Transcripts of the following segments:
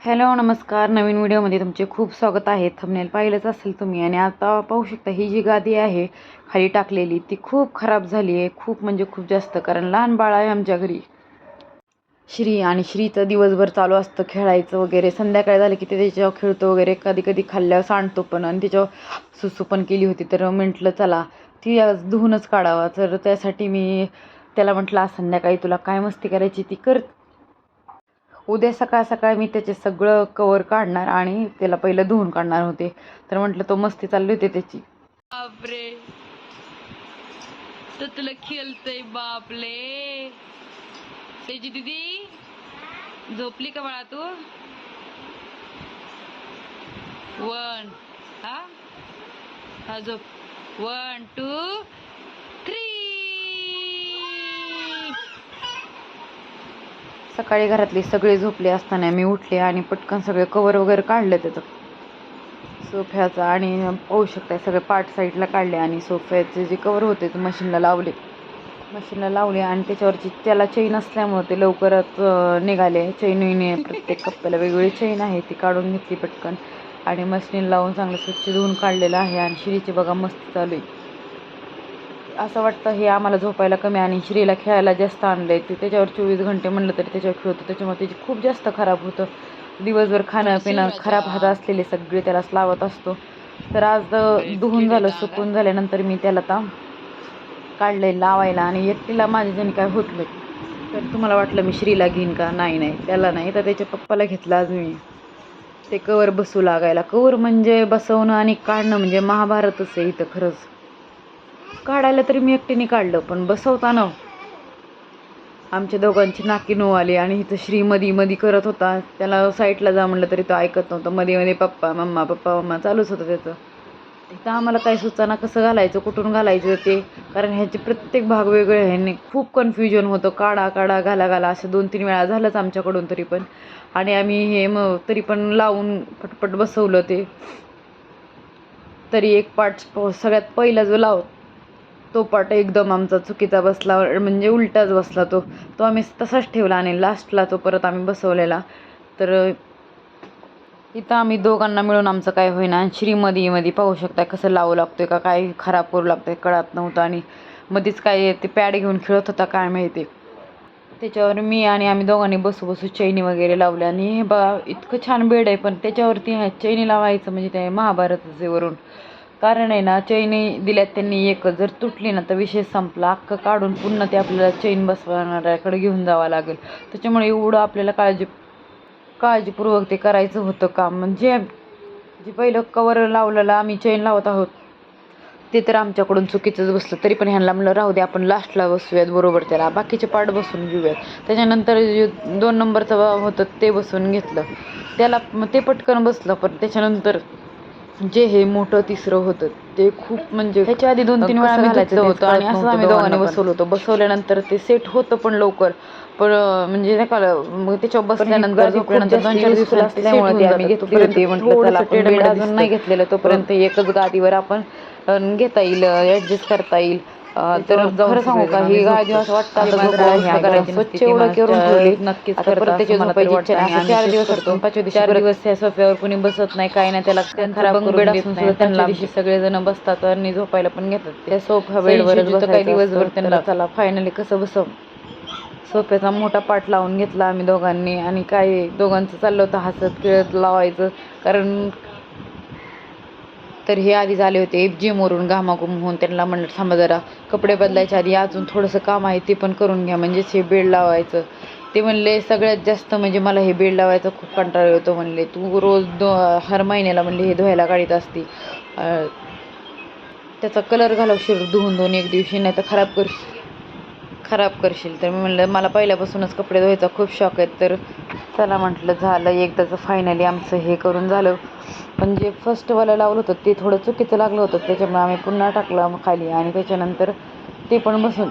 Hello नमस्कार. नवीन व्हिडिओमध्ये तुमचे खूप स्वागत आहे. थंबनेल पाहिलंच असेल तुम्ही आणि आता पाहू शकता ही जी गादी आहे खाली टाकलेली ती खूप खराब झाली आहे. खूप म्हणजे खूप जास्त कारण लहान बाळ आहे आमच्या घरी. श्री आणि श्रीचं दिवसभर चालू असतं खेळायचं वगैरे. संध्याकाळी झालं की ते त्याच्यावर खेळतो वगैरे. कधी कधी खाल्ल्यावर सांडतो पण आणि त्याच्यावर सुसू पण केली होती तर म्हटलं चला ती आज धुवूनच काढावा. तर त्यासाठी मी त्याला म्हटलं आज संध्याकाळी तुला काय मस्ती करायची ती कर. उद्या सकाळ सकाळ मी त्याचे सगळं कवर काढणार आणि त्याला पहिलं धुवून काढणार होते. तर म्हटलं तो मस्ती चालली होती त्याची. बापरे. तर तुला खेळतय बापले. त्याची दिदी झोपली का बाळा तू? वन. हा? हा झोप. One two. सकाळी घरातली सगळे झोपले असताना मी उठले आणि पटकन सगळे कवर वगैरे काढलं त्याचं. सोफ्याचं आणि पाहू शकताय सगळे पार्ट साईडला काढले आणि सोफ्याचे जे कवर होते ते मशीनला लावले. मशीनला लावले आणि त्याच्यावरची त्याला चेन असल्यामुळं ते लवकरच निघाले. निघाले चैनीने प्रत्येक कप्प्याला वेगवेगळी चेन आहे ती काढून घेतली पटकन. आणि मशीन लावून चांगलं स्वच्छ धुवून काढलेलं आहे आणि श्रीची बघा मस्त चालू आहे. असं वाटतं हे आम्हाला झोपायला कमी आणि श्रीला खेळायला जास्त आणलं आहे ते त्याच्यावर चोवीस घंटे म्हणलं तरी त्याच्यावर खेळतो. त्याच्यामुळे त्याची खूप जास्त खराब होतं. दिवसभर खाणं पिणं खराब हात असलेले सगळे त्यालाच लावत असतो. तर आज धुवून झालं सुकून झाल्यानंतर मी त्याला आता काढलंय लावायला आणि एकटीला माझ्याच्याने काय होत नाही. तर तुम्हाला वाटलं मी श्रीला घेईन का? नाही नाही. त्याला नाही. तर त्याच्या पप्पाला घेतलं आज मी. ते कवर बसू लागायला. कवर म्हणजे बसवणं आणि काढणं म्हणजे महाभारतच आहे इथं खरंच. काढायला तरी मी एकटीने काढलं पण बसवताना आमच्या दोघांची नाकी आली आणि इथं श्री मधी मधी करत होता. त्याला साईडला जा म्हणलं तरी तो ऐकत नव्हता. मध्ये मध्ये पप्पा मम्मा पप्पा मम्मा चालूच होतं त्याचं. तिथं आम्हाला काय सुचाना कसं घालायचं कुठून घालायचं ते? कारण ह्याचे प्रत्येक भाग वेगळे ह्यांनी खूप कन्फ्युजन होतं. काढा काढा घाला घाला. असं दोन तीन वेळा झालंच आमच्याकडून तरी पण. आणि आम्ही हे मग तरी पण लावून पटपट बसवलं ते. तरी एक पार्ट सगळ्यात पहिला जो लाव तो पार्ट एकदम आमचा चुकीचा बसला म्हणजे उलटाच बसला तो. तो आम्ही तसाच ठेवला आणि लास्टला तो परत आम्ही बसवलेला. तर इथं आम्ही दोघांना मिळून आमचं काय होईना. आणि पाहू शकता कसं लावू लागतोय का काय खराब करू लागतोय कळत नव्हतं. आणि मध्येच काय ते पॅड घेऊन खेळत होता काय माहिती. त्याच्यावर मी आणि आम्ही दोघांनी बसू बसू चैनी वगैरे लावल्या आणि हे बा इतकं छान बेड आहे पण त्याच्यावरती ह्या चैनी लावायचं म्हणजे ते महाभारतच वरून. कारण आहे ना चैनी दिल्यात त्यांनी एक. जर तुटली ना तर विषय संपला. अख्खं काढून पुन्हा ते आपल्याला चैन बसवणाऱ्याकडे घेऊन जावं लागेल. त्याच्यामुळे एवढं आपल्याला काळजी काळजीपूर्वक ते करायचं होतं काम. म्हणजे जे पहिलं कवर लावलेलं आम्ही चैन लावत आहोत ते तर आमच्याकडून चुकीचंच बसलं. तरी पण ह्यांना म्हणलं राहू दे आपण लास्टला बसूयात बरोबर त्याला. बाकीचे पार्ट बसून घेऊयात. त्याच्यानंतर जे दोन नंबरचं होतं ते बसून घेतलं. त्याला मग ते पटकन बसलं पण त्याच्यानंतर जे हे मोठं तिसरं होतं ते खूप म्हणजे ह्याच्या आधी दोन तीन वेळा आम्ही घालायचं होतं आणि असं आम्ही दोघांनी. बसवलं होतं बसवल्यानंतर ते सेट होतं पण लवकर पण म्हणजे नाही का मग त्याच्यावर बसल्यानंतर झोपल्यानंतर दोन चार असल्यामुळे आम्ही. घेतली होती म्हटलं अजून नाही. घेतलेलं तोपर्यंत एकच गादीवर आपण घेता येईल ऍडजस्ट करता येईल तर खरं सांगू का ही गादी असं वाटतं स्वच्छ एवढं करून ठेवली. नक्कीच आता करता परत त्याची असं मला तरी झोपायची इच्छा वाटतं. नाही आणि असं चार दिवस. पाचव्या चार दिवस त्या सोफ्यावर कोणी बसत नाही काही नाही. त्याला खराब बेड त्यांना सगळेजण बसतात आणि झोपायला पण घेतात. त्या सोफा बसायचं काही दिवसभर. त्यांना- चला. फायनली कसं बसव? सोफ्याचा मोठा पाठ लावून घेतला आम्ही दोघांनी आणि काय दोघांचं चाललं होतं हसत खेळत लावायचं. कारण तर हे आधी झाले होते जिमवरून घामाघूम होऊन त्यांना म्हणलं थांबा जरा कपडे बदलायच्या आधी अजून थोडंसं काम आहे ते पण करून घ्या म्हणजेच हे बेड लावायचं. ते म्हणले सगळ्यात जास्त म्हणजे मला हे बेड लावायचा खूप कंटाळा येतो म्हणले. तू रोज दो हर महिन्याला म्हणले हे धुवायला काढीत असती. त्याचा कलर घालवशील धुवून धुवून एक दिवशी नाही तर खराब करशील खराब करशील. तर मी म्हणलं मला पहिल्यापासूनच कपडे धुवायचा खूप शौक आहे तर चला म्हटलं झालं एकदाचं फायनली आमचं हे करून झालं. पण जे फर्स्टवाला लावलं होतं ते थोडं चुकीचं लागलं होतं. त्याच्यामुळे आम्ही पुन्हा टाकलं खाली आणि त्याच्यानंतर ते पण बसून.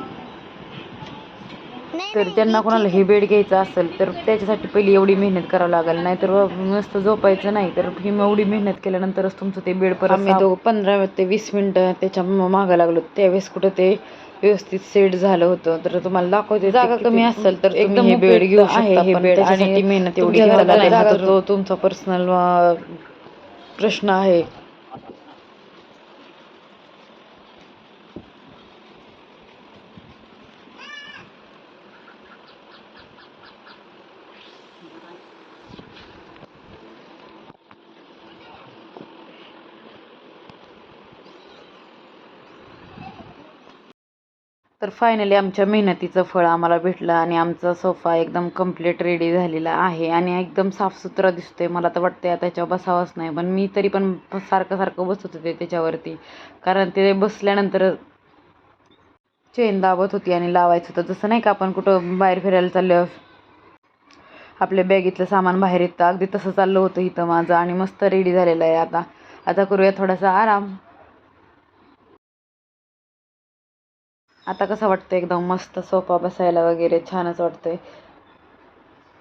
तर ज्यांना कोणाला हे बेड घ्यायचं असेल तर त्याच्यासाठी पहिली एवढी मेहनत करावं लागेल. नाहीतर नुसतं झोपायचं नाही. तर ही एवढी मेहनत केल्यानंतरच तुमचं ते बेड परत आम्ही तो पंधरा ते वीस मिनटं त्याच्या मागं लागलो. त्यावेळेस कुठं ते व्यवस्थित सेट झालं होतं तर तुम्हाला दाखवते जागा कमी असेल तर एकदम हे बेड घेऊ आहे शकता हे बेड. आणि मेहनत एवढी तुमचा पर्सनल प्रश्न आहे. तर फायनली आमच्या मेहनतीचं फळ आम्हाला भेटलं आणि आमचा सोफा एकदम कंप्लीट रेडी झालेला आहे आणि एकदम साफसुथरा आहे मला तर वाटतं आहे त्याच्यावर बसावंच नाही पण मी तरी पण सारखं सारखं बसत होते त्याच्यावरती. कारण ते बसल्यानंतर चेन दाबत होती आणि लावायचं होतं. जसं नाही का आपण कुठं बाहेर फिरायला चाललो आपल्या बॅगेतलं सामान बाहेर येतं. अगदी तसं चाललं होतं इथं माझं आणि मस्त रेडी झालेलं आहे आता. आता करूया थोडासा आराम. आता कसं वाटतं एकदम मस्त सोफा बसायला वगैरे छानच वाटतंय.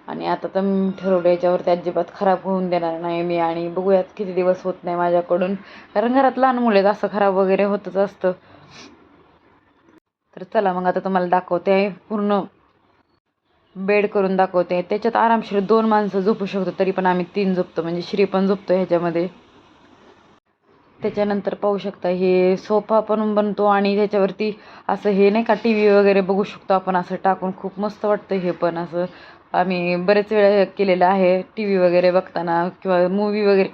आणि आता तर मी ठरवलं याच्यावरती अजिबात खराब होऊन देणार नाही मी आणि बघूयात किती दिवस होत नाही माझ्याकडून. कारण घरात लहान मुले असं खराब वगैरे होतच असतं. तर चला मग आता तुम्हाला दाखवते. पूर्ण बेड करून दाखवते. त्याच्यात आरामशीर दोन माणसं झोपू शकतो तरी पण आम्ही तीन झोपतो. म्हणजे श्री पण झोपतो ह्याच्यामध्ये. त्याच्यानंतर पाहू शकता हे सोफा पण बनतो आणि त्याच्यावरती असं हे नाही का टी व्ही वगैरे बघू शकतो आपण असं टाकून खूप मस्त वाटतं हे पण. असं आम्ही बरेच वेळा केलेलं आहे टी व्ही वगैरे बघताना किंवा मूवी वगैरे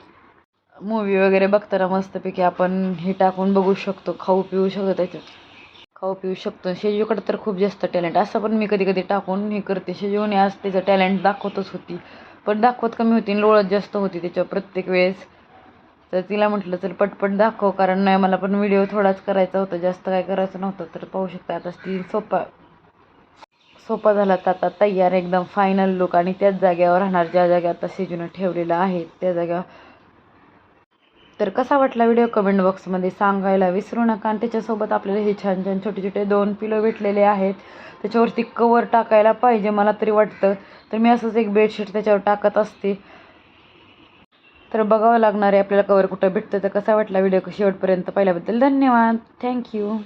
मूवी वगैरे बघताना मस्तपैकी आपण हे टाकून बघू शकतो खाऊ पिऊ शकतो त्याच्यात. खाऊ पिऊ शकतो. शेजूकडं तर खूप जास्त टॅलेंट असं पण मी कधी कधी टाकून हे करते. शेजूने आज त्याचं टॅलेंट दाखवतच होती. पण दाखवत कमी होती लोळत जास्त होती त्याच्यावर प्रत्येक वेळेस. तर तिला म्हटलं चल पटपट दाखव कारण नाही मला पण व्हिडिओ थोडाच करायचा होता जास्त काय करायचं नव्हतं तर पाहू शकता आता ती सोपा सोपा झाला तर आता तयार एकदम फायनल लुक आणि त्याच जाग्यावर राहणार ज्या जागी आता शेजूनं ठेवलेलं आहे त्या जागेवर. तर कसा वाटला व्हिडिओ कमेंट बॉक्समध्ये सांगायला विसरू नका आणि त्याच्यासोबत आपल्याला हे छान छान छोटे छोटे दोन पिलो भेटलेले आहेत. त्याच्यावरती कवर टाकायला पाहिजे मला तरी वाटतं. तर मी असंच एक बेडशीट त्याच्यावर टाकत असते. तर बघावं लागणार आहे आपल्याला कवर कुठं भेटतं. तर कसा वाटला व्हिडिओ शेवटपर्यंत पाहिल्याबद्दल धन्यवाद. थँक्यू